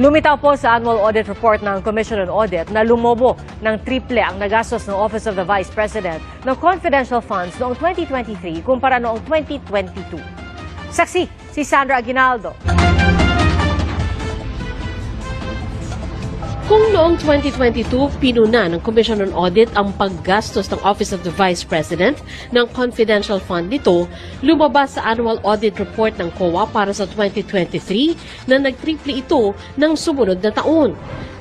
Lumitaw po sa annual audit report ng Commission on Audit na lumobo ng triple ang nagastos ng Office of the Vice President ng confidential funds noong 2023 kumpara noong 2022. Saksi, si Sandra Aguinaldo. Kung noong 2022, pinuna ng Commission on Audit ang paggastos ng Office of the Vice President ng confidential fund nito, lumabas sa annual audit report ng COA para sa 2023 na nagtriple ito ng sumunod na taon.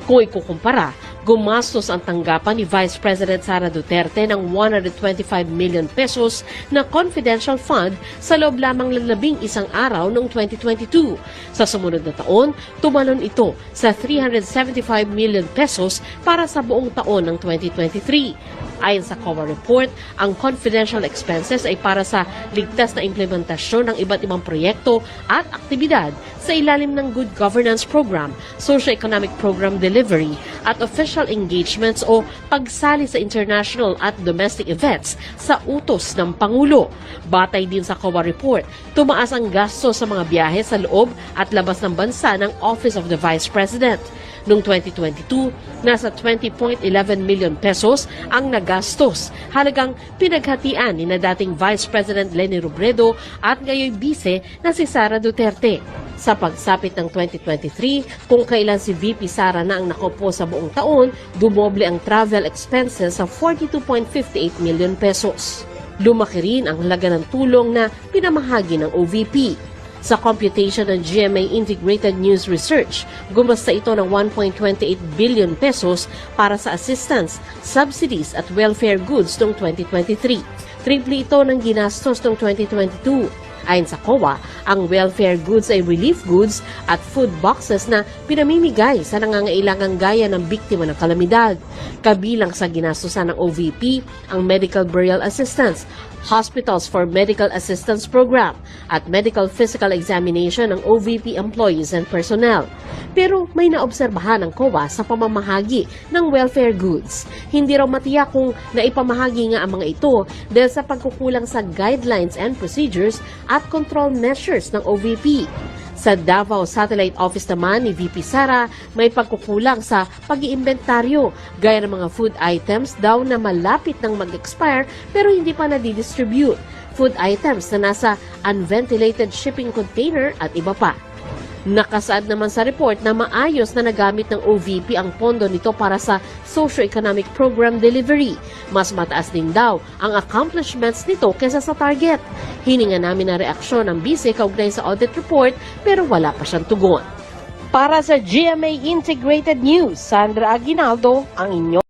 Kung ikukumpara, gumastos ang tanggapan ni Vice President Sara Duterte ng 125 million pesos na confidential fund sa loob lamang ng labing isang araw noong 2022. Sa sumunod na taon, tumalon ito sa 375 million pesos para sa buong taon ng 2023. Ayon sa COA report, ang confidential expenses ay para sa ligtas na implementasyon ng iba't ibang proyekto at aktibidad sa ilalim ng Good Governance Program, Socio-Economic Program Delivery at official engagements o pagsali sa international at domestic events sa utos ng Pangulo. Batay din sa COA report, tumaas ang gasto sa mga biyahe sa loob at labas ng bansa ng Office of the Vice President. Noong 2022, nasa 20.11 million pesos ang nagastos, halagang pinaghatian ni na dating Vice President Leni Robredo at ngayon Vice na si Sara Duterte. Sa pagsapit ng 2023, kung kailan si VP Sara na ang nakopo sa buong taon, dumoble ang travel expenses sa 42.58 million pesos. Lumaki rin ang halaga ng tulong na pinamahagi ng OVP. Sa computation ng GMA Integrated News Research, gumasta ito ng 1.28 billion pesos para sa assistance, subsidies at welfare goods noong 2023. Triple ito ng ginastos noong 2022. Ayon sa COA, ang welfare goods ay relief goods at food boxes na pinamimigay sa nangangailangang gaya ng biktima ng kalamidad. Kabilang sa ginastusan ng OVP ang medical burial assistance, Hospitals for Medical Assistance Program at medical physical examination ng OVP employees and personnel. Pero may naobserbahan ng COA sa pamamahagi ng welfare goods. Hindi raw matiyak kung naipamahagi nga ang mga ito dahil sa pagkukulang sa guidelines and procedures at control measures ng OVP. Sa Davao Satellite Office naman ni VP Sara, may pagkukulang sa pag-iimbentaryo gaya ng mga food items daw na malapit nang mag-expire pero hindi pa nadidistribute. Food items na nasa unventilated shipping container at iba pa. Nakasaad naman sa report na maayos na nagamit ng OVP ang pondo nito para sa socio-economic program delivery. Mas mataas din daw ang accomplishments nito kesa sa target. Hininga namin na reaksyon ng BISE kaugnay sa audit report pero wala pa siyang tugon. Para sa GMA Integrated News, Sandra Aguinaldo, ang inyo.